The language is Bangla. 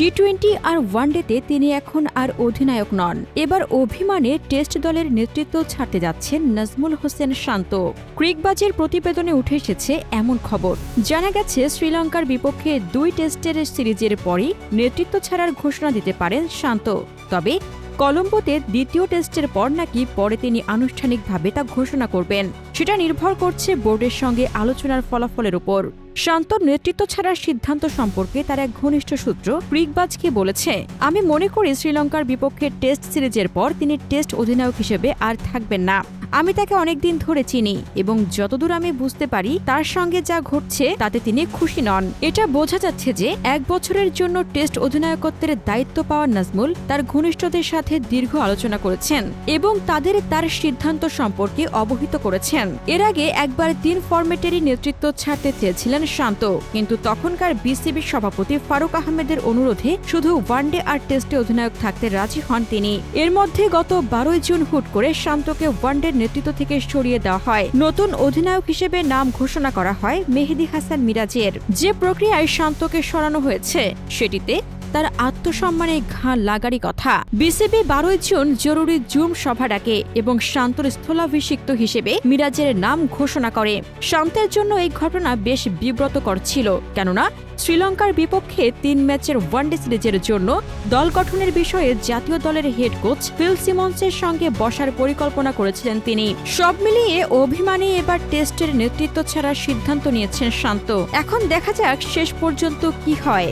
টি টোয়েন্টি আর ওয়ানডেতে তিনি এখন আর অধিনায়ক নন। এবার অভিমানে টেস্ট দলের নেতৃত্ব ছাড়তে যাচ্ছেন নাজমুল হোসেন শান্ত। ক্রিকবাজের প্রতিবেদনে উঠে এসেছে এমন খবর। জানা গেছে, শ্রীলঙ্কার বিপক্ষে দুই টেস্টের সিরিজের পরই নেতৃত্ব ছাড়ার ঘোষণা দিতে পারেন শান্ত। তবে কলম্বোতে দ্বিতীয় টেস্টের পর নাকি পরে তিনি আনুষ্ঠানিকভাবে তা ঘোষণা করবেন। সেটা নির্ভর করছে বোর্ডের সঙ্গে আলোচনার ফলাফলের উপর। শান্ত নেতৃত্ব ছাড়ার সিদ্ধান্ত সম্পর্কে তার এক ঘনিষ্ঠ সূত্র ক্রিকবাজকে বলেছে, আমি মনে করি শ্রীলঙ্কার বিপক্ষে টেস্ট সিরিজের পর তিনি টেস্ট অধিনায়ক হিসেবে আর থাকবেন না। আমি তাকে অনেকদিন ধরে চিনি এবং যতদূর আমি বুঝতে পারি, তার সঙ্গে যা ঘটছে তাতে তিনি খুশি নন। এটা বোঝা যাচ্ছে যে এক বছরের জন্য টেস্ট অধিনায়কত্বের দায়িত্ব পাওয়া নাজমুল তার ঘনিষ্ঠদের সাথে দীর্ঘ আলোচনা করেছেন এবং তাদের তার সিদ্ধান্ত সম্পর্কে অবহিত করেছেন। এর আগে একবার তিন ফরম্যাটেরই নেতৃত্ব ছাড়তে চেয়েছিলেন শান্ত, কিন্তু তখনকার বিসিবির সভাপতি ফারুক আহমেদের অনুরোধে শুধু ওয়ানডে আর টেস্টে অধিনায়ক থাকতে রাজি হন তিনি। এর মধ্যে গত বারোই জুন হুট করে শান্তকে ওয়ানডের নেতৃত্ব থেকে সরিয়ে দেওয়া হয়। নতুন অধিনায়ক হিসেবে নাম ঘোষণা করা হয় মেহেদি হাসান মিরাজের। যে প্রক্রিয়ায় শান্তকে সরানো হয়েছে, সেটিতে তার আত্মসম্মানে ঘা লাগারই কথা। বিসিবি বারোই জুন জরুরি জুম সভা ডাকে এবং শান্তর স্থলাভিষিক্ত হিসেবে মিরাজের নাম ঘোষণা করে। শান্তের জন্য এই ঘটনা বেশ বিব্রতকর ছিল, কেননা শ্রীলঙ্কার বিপক্ষে তিন ম্যাচের ওয়ানডে সিরিজের জন্য দল গঠনের বিষয়ে জাতীয় দলের হেড কোচ ফিল সিমন্সের সঙ্গে বসার পরিকল্পনা করেছিলেন তিনি। সব মিলিয়ে অভিমানে এবার টেস্টের নেতৃত্ব ছাড়ার সিদ্ধান্ত নিয়েছেন শান্ত। এখন দেখা যাক শেষ পর্যন্ত কি হয়।